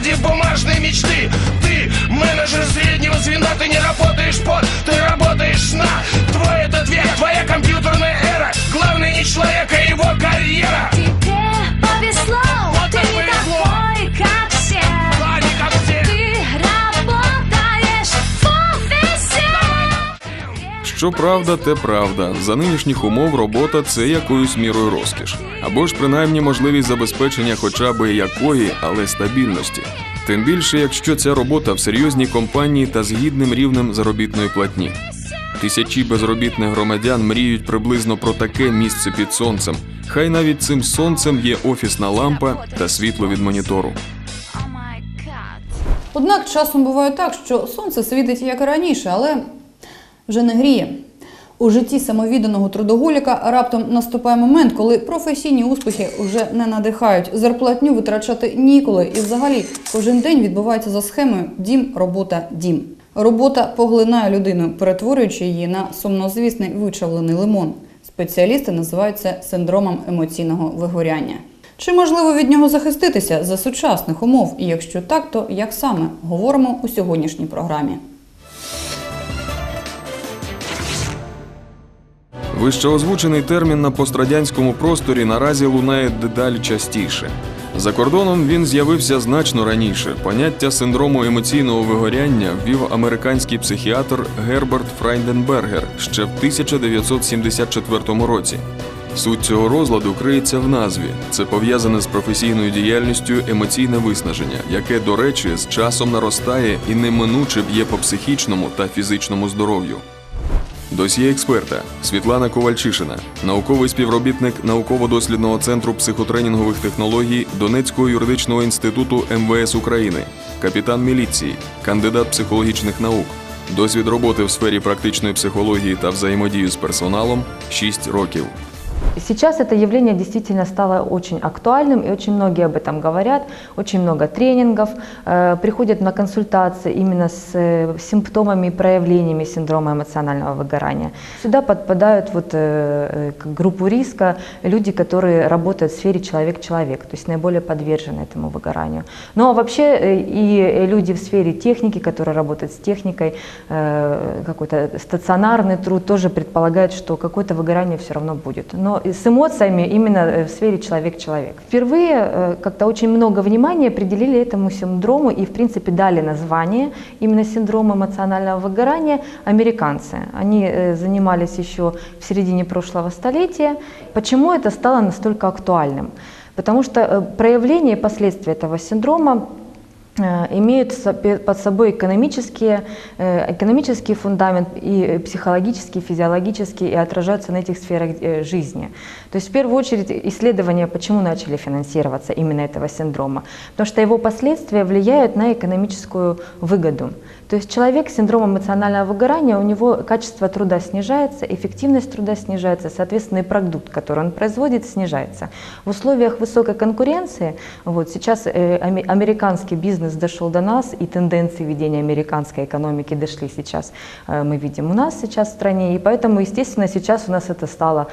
ради бумажной мечты. Ты менеджер среднего звена, ты не работаешь под, ты работаешь на. Твой это дверь, твоя компьютер Що правда, те правда. За нинішніх умов робота це якоюсь мірою розкіш, або ж принаймні можливість забезпечення хоча б якої, але стабільності. Тим більше, якщо ця робота в серйозній компанії та з гідним рівнем заробітної платні. Тисячі безробітних громадян мріють приблизно про таке місце під сонцем. Хай навіть цим сонцем є офісна лампа та світло від монітору. Однак часом буває так, що сонце світить як і раніше, але вже не гріє. У житті самовідданого трудоголіка раптом наступає момент, коли професійні успіхи вже не надихають. Зарплатню витрачати ніколи. І взагалі кожен день відбувається за схемою дім, робота, дім. Робота поглинає людину, перетворюючи її на сумнозвісний вичавлений лимон. Спеціалісти називають це синдромом емоційного вигоряння. Чи можливо від нього захиститися за сучасних умов? І якщо так, то як саме говоримо у сьогоднішній програмі. Вищеозвучений термін на пострадянському просторі наразі лунає дедалі частіше. За кордоном він з'явився значно раніше. Поняття синдрому емоційного вигоряння ввів американський психіатр Герберт Фрайнденбергер ще в 1974 році. Суть цього розладу криється в назві. Це пов'язане з професійною діяльністю емоційне виснаження, яке, до речі, з часом наростає і неминуче б'є по психічному та фізичному здоров'ю. Досьє експерта Світлана Ковальчишина, науковий співробітник науково-дослідного центру психотренінгових технологій Донецького юридичного інституту МВС України, капітан міліції, кандидат психологічних наук. Досвід роботи в сфері практичної психології та взаємодії з персоналом 6 років. Сейчас это явление действительно стало очень актуальным, и очень многие об этом говорят, очень много тренингов, э, приходят на консультации именно с э, симптомами и проявлениями синдрома эмоционального выгорания. Сюда подпадают вот, э, э, к группу риска люди, которые работают в сфере человек-человек, то есть наиболее подвержены этому выгоранию. Ну а вообще э, и люди в сфере техники, которые работают с техникой, э, какой-то стационарный труд, тоже предполагают, что какое-то выгорание все равно будет. Но и с эмоциями именно э, в сфере человек-человек. Впервые э, как-то очень много внимания определили этому синдрому и, в принципе, дали название именно синдрому эмоционального выгорания американцы. Они э, занимались еще в середине прошлого столетия. Почему это стало настолько актуальным? Потому что проявление и последствия этого синдрома имеют со- под собой экономические, э, экономический фундамент и э, психологический, физиологический, и отражаются на этих сферах э, жизни. То есть в первую очередь исследования, почему начали финансироваться именно этого синдрома. Потому что его последствия влияют на экономическую выгоду. То есть человек с синдромом эмоционального выгорания, у него качество труда снижается, эффективность труда снижается, соответственно, и продукт, который он производит, снижается. В условиях высокой конкуренции, вот сейчас э, аме- американский бизнес дошел до нас, и тенденции ведения американской экономики дошли сейчас, э, мы видим у нас сейчас в стране, и поэтому, естественно, сейчас у нас это стало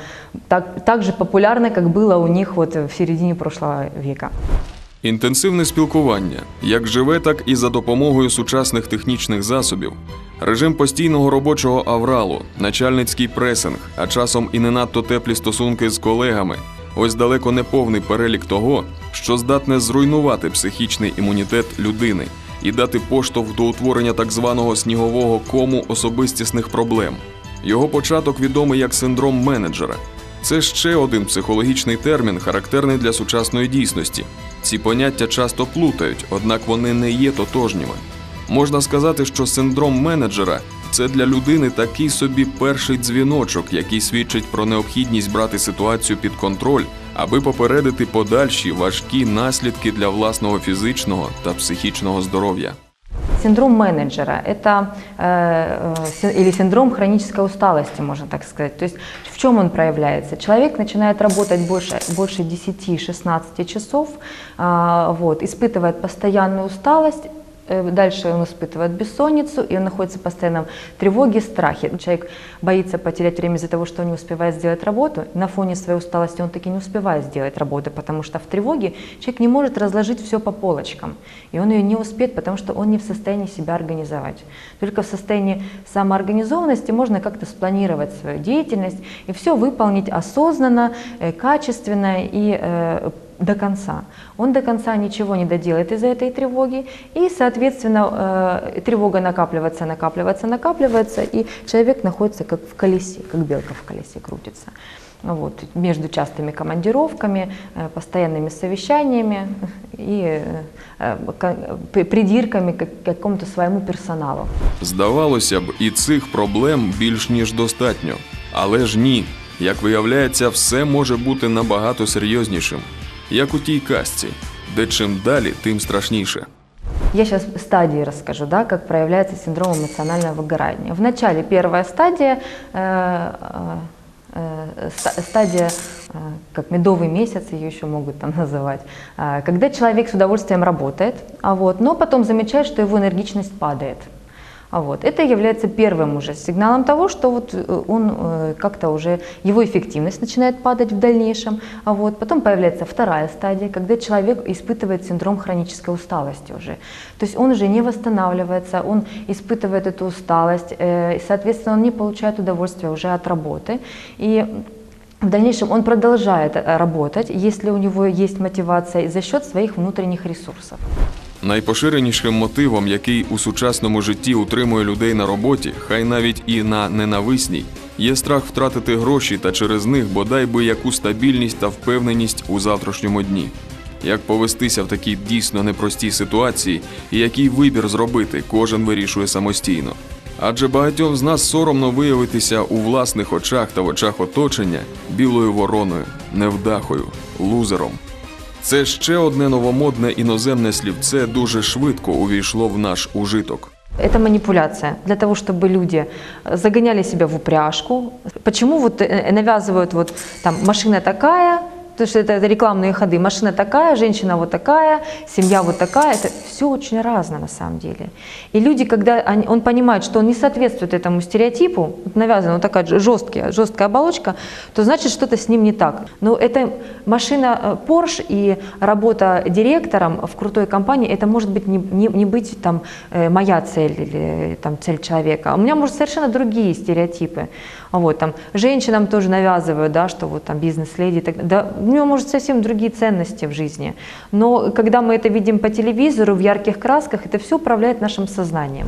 так, так же популярно, как было у них вот в середине прошлого века. Інтенсивне спілкування як живе, так і за допомогою сучасних технічних засобів, режим постійного робочого авралу, начальницький пресинг, а часом і не надто теплі стосунки з колегами. Ось далеко не повний перелік того, що здатне зруйнувати психічний імунітет людини і дати поштовх до утворення так званого снігового кому особистісних проблем. Його початок відомий як синдром менеджера. Це ще один психологічний термін, характерний для сучасної дійсності. Ці поняття часто плутають, однак вони не є тотожніми. Можна сказати, що синдром менеджера це для людини такий собі перший дзвіночок, який свідчить про необхідність брати ситуацію під контроль, аби попередити подальші важкі наслідки для власного фізичного та психічного здоров'я. Синдром менеджера – это э, э, или синдром хронической усталости, можно так сказать. То есть в чем он проявляется? Человек начинает работать больше, больше 10-16 часов, а, вот, испытывает постоянную усталость, э, Дальше он испытывает бессонницу, и он находится в постоянном тревоге, страхе. Человек боится потерять время из-за того, что он не успевает сделать работу. На фоне своей усталости он таки не успевает сделать работу, потому что в тревоге человек не может разложить все по полочкам. И он ее не успеет, потому что он не в состоянии себя организовать. Только в состоянии самоорганизованности можно как-то спланировать свою деятельность и все выполнить осознанно, э, качественно и э, до конца. Он до конца ничего не доделает из-за этой тревоги, и, соответственно, э, тревога накапливается, накапливается, накапливается, и человек находится как в колесе, как белка в колесе крутится. Вот, между частыми командировками, э, постоянными совещаниями и э, ко- при- придирками к какому-то своему персоналу. Здавалося б, і цих проблем більш ніж достатньо. Але ж ні. Як виявляється, все може бути набагато серйознішим. Як у тій казці, де чим далі, тим страшніше. Я сейчас стадии расскажу, да, как проявляется синдром эмоционального выгорания. В начале первая стадия, э, э, э, ста- стадия, э, как медовый месяц, ее еще могут там называть, э, когда человек с удовольствием работает, а вот, но потом замечает, что его энергичность падает. а вот. Это является первым уже сигналом того, что вот э, он э, как-то уже, его эффективность начинает падать в дальнейшем. А вот. Потом появляется вторая стадия, когда человек испытывает синдром хронической усталости уже. То есть он уже не восстанавливается, он испытывает эту усталость, э, соответственно, он не получает удовольствия уже от работы. И в дальнейшем он продолжает работать, если у него есть мотивация, за счет своих внутренних ресурсов. Найпоширенішим мотивом, який у сучасному житті утримує людей на роботі, хай навіть і на ненависній, є страх втратити гроші та через них бодай би яку стабільність та впевненість у завтрашньому дні. Як повестися в такій дійсно непростій ситуації і який вибір зробити, кожен вирішує самостійно. Адже багатьом з нас соромно виявитися у власних очах та в очах оточення білою вороною, невдахою, лузером. Це ще одне новомодне іноземне слівце дуже швидко увійшло в наш ужиток. Это манипуляция для того, чтобы люди э, загоняли себя в упряжку. Почему вот э, навязывают вот там машина такая, то есть это, это рекламные ходы, машина такая, женщина вот такая, семья вот такая, это все очень разно на самом деле. И люди, когда они- он понимает, что он не соответствует этому стереотипу, вот навязана вот такая жесткая, жесткая оболочка, то значит что-то с ним не так. Но это машина э, Porsche и работа директором в крутой компании, это может быть не, не, не быть там э, моя цель или там цель человека. У меня может совершенно другие стереотипы. А Вот, там, женщинам тоже навязывают, да, что вот там бизнес-леди, и так, да, у него может совсем другие ценности в жизни. Но когда мы это видим по телевизору в ярких красках, это все управляет нашим сознанием.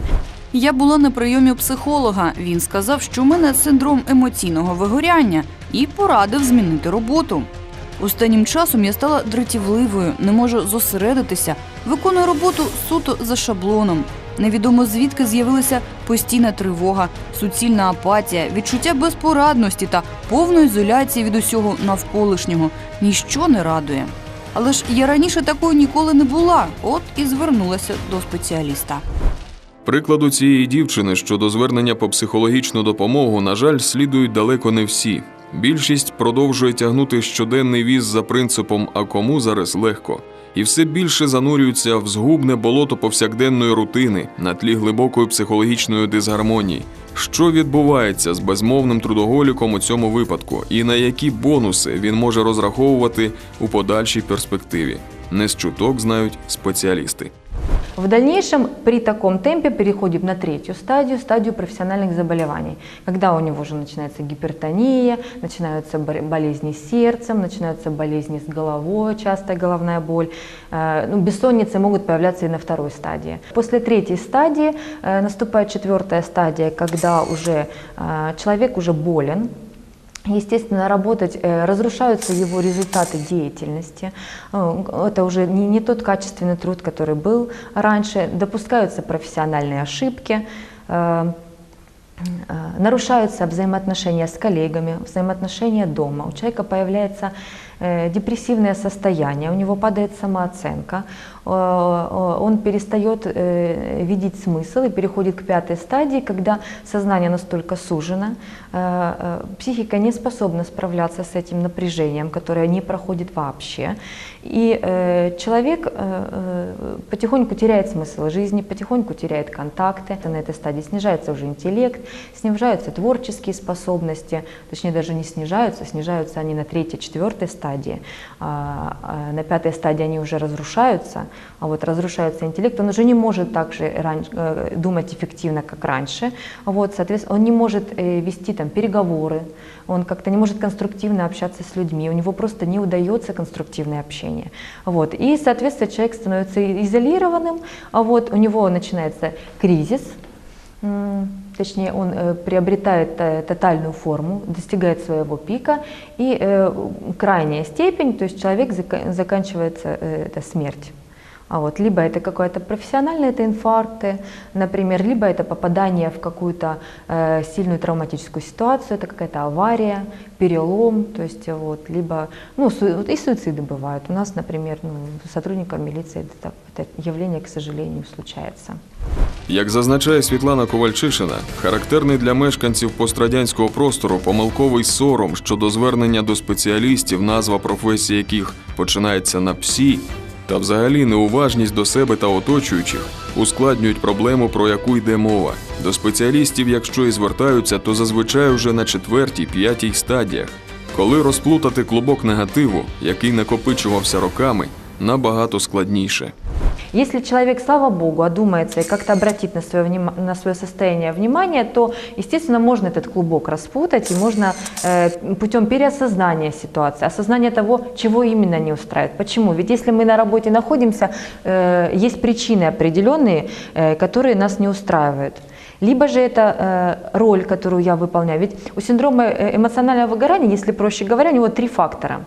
Я була на прийомі у психолога. Він сказав, що у мене синдром емоційного вигоряння і порадив змінити роботу. Останнім часом я стала дратівливою, не можу зосередитися, виконую роботу суто за шаблоном. Невідомо звідки з'явилася постійна тривога, суцільна апатія, відчуття безпорадності та повної ізоляції від усього навколишнього. Ніщо не радує. Але ж я раніше такою ніколи не була, от і звернулася до спеціаліста. Прикладу цієї дівчини щодо звернення по психологічну допомогу, на жаль, слідують далеко не всі. Більшість продовжує тягнути щоденний віз за принципом А кому зараз легко, і все більше занурюються в згубне болото повсякденної рутини на тлі глибокої психологічної дисгармонії. Що відбувається з безмовним трудоголіком у цьому випадку, і на які бонуси він може розраховувати у подальшій перспективі? Не з чуток знають спеціалісти. В дальнейшем при таком темпе переходит на третью стадию, стадию профессиональных заболеваний, когда у него уже начинается гипертония, начинаются болезни с сердцем, начинаются болезни с головой, частая головная боль. Э, Ну, бессонницы могут появляться и на второй стадии. После третьей стадии э, наступает четвертая стадия, когда уже э, человек уже болен, Естественно, работать, э, разрушаются его результаты деятельности. Э, Это уже не, не тот качественный труд, который был раньше. Допускаются профессиональные ошибки. э, Нарушаются взаимоотношения с коллегами, взаимоотношения дома. У человека появляется депрессивное состояние, у него падает самооценка, э, э, он перестает э, видеть смысл и переходит к пятой стадии, когда сознание настолько сужено, э, э, психика не способна справляться с этим напряжением, которое не проходит вообще. И э, человек э, э, потихоньку теряет смысл жизни, потихоньку теряет контакты. На этой стадии снижается уже интеллект, снижаются творческие способности, точнее даже не снижаются, снижаются они на третьей, четвертой стадии. Стадии. А, а На пятой стадии они уже разрушаются, а вот разрушается интеллект, он уже не может так же э, думать эффективно, как раньше. Вот, соответственно, он не может э, вести там переговоры, он как-то не может конструктивно общаться с людьми, у него просто не удается конструктивное общение. Вот. И, соответственно, человек становится изолированным, а вот у него начинается кризис, Точнее, он э, приобретает э, тотальную форму, достигает своего пика, и э, крайняя степень, то есть человек зака- заканчивается э, это смерть. А вот, либо это какое-то профессиональное, это инфаркты, например, либо это попадание в какую-то э, сильную травматическую ситуацию, это какая-то авария, перелом, то есть э, вот, либо, ну, су- вот и суициды бывают. У нас, например, ну, сотрудников милиции это, это явление, к сожалению, случается. Як зазначає Світлана Ковальчишина, характерний для мешканців пострадянського простору помилковий сором щодо звернення до спеціалістів, назва професії яких починається на псі, Та взагалі неуважність до себе та оточуючих ускладнюють проблему, про яку йде мова. До спеціалістів, якщо і звертаються, то зазвичай вже на четвертій, п'ятій стадіях. Коли розплутати клубок негативу, який накопичувався роками, набагато складніше. Если человек, слава богу, одумается и как-то обратит на свое, внима- на свое состояние внимание, то, естественно, можно этот клубок распутать и можно э, путем переосознания ситуации, осознания того, чего именно не устраивает. Почему? Ведь если мы на работе находимся, э, есть причины определенные, э, которые нас не устраивают. Либо же это э, роль, которую я выполняю. Ведь у синдрома э, эмоционального выгорания, если проще говоря, у него три фактора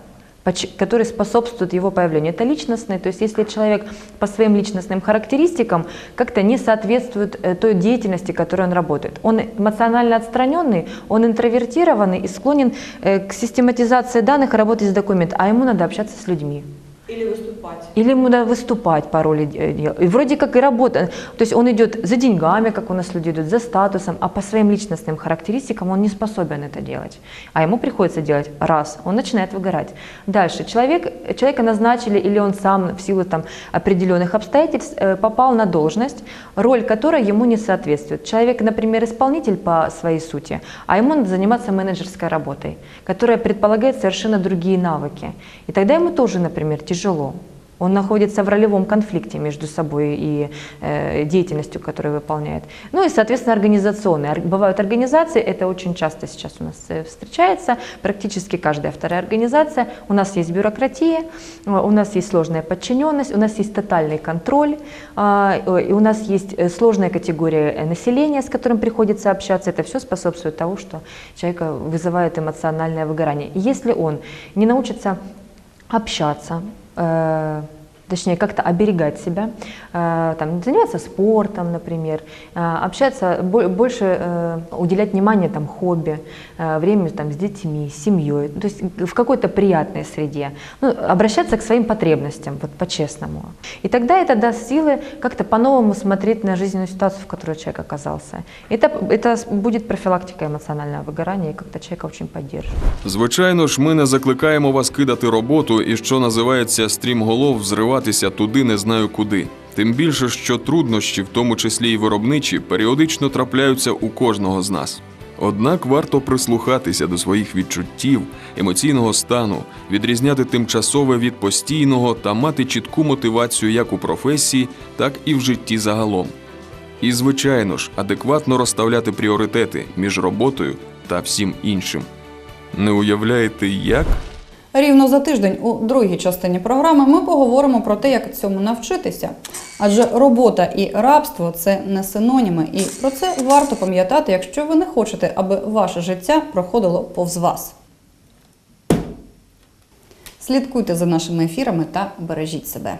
которые способствуют его появлению. Это личностные, то есть если человек по своим личностным характеристикам как-то не соответствует э, той деятельности, которой он работает. Он эмоционально отстраненный, он интровертированный и склонен э, к систематизации данных и работе с документом, а ему надо общаться с людьми. Или выступать. Или ему надо выступать по роли э. И вроде как и работа. То есть он идет за деньгами, как у нас люди идут, за статусом, а по своим личностным характеристикам он не способен это делать. А ему приходится делать раз, он начинает выгорать. Дальше человек, человека назначили или он сам в силу там, определенных обстоятельств э, попал на должность, роль которой ему не соответствует. Человек, например, исполнитель по своей сути, а ему надо заниматься менеджерской работой, которая предполагает совершенно другие навыки. И тогда ему тоже, например, тяжело. Он находится в ролевом конфликте между собой и э, деятельностью, которую выполняет. Ну и, соответственно, организационные. Ор- Бывают организации, это очень часто сейчас у нас э, встречается, практически каждая вторая организация. У нас есть бюрократия, э, у нас есть сложная подчиненность, у нас есть тотальный контроль, а, э, и у нас есть э, сложная категория населения, с которым приходится общаться. Это все способствует тому, что человека вызывает эмоциональное выгорание. Если он не научится общаться, uh, точнее как-то оберегать себя, э, там, заниматься спортом, например, э, общаться, бо- больше э, уделять внимание там, хобби, э, время там, с детьми, с семьей, то есть в какой-то приятной среде, ну, обращаться к своим потребностям, вот по-честному. И тогда это даст силы как-то по-новому смотреть на жизненную ситуацию, в которой человек оказался. Это, это с- будет профилактика эмоционального выгорания и как-то человека очень поддержит. Звичайно ж, ми не закликаємо вас кидати роботу і, що називається, стрімголов взриватися туди не знаю куди. Тим більше, що труднощі, в тому числі й виробничі, періодично трапляються у кожного з нас. Однак варто прислухатися до своїх відчуттів, емоційного стану, відрізняти тимчасове від постійного та мати чітку мотивацію як у професії, так і в житті загалом. І, звичайно ж, адекватно розставляти пріоритети між роботою та всім іншим. Не уявляєте, як? Рівно за тиждень у другій частині програми ми поговоримо про те, як цьому навчитися. Адже робота і рабство це не синоніми, і про це варто пам'ятати, якщо ви не хочете, аби ваше життя проходило повз вас. Слідкуйте за нашими ефірами та бережіть себе.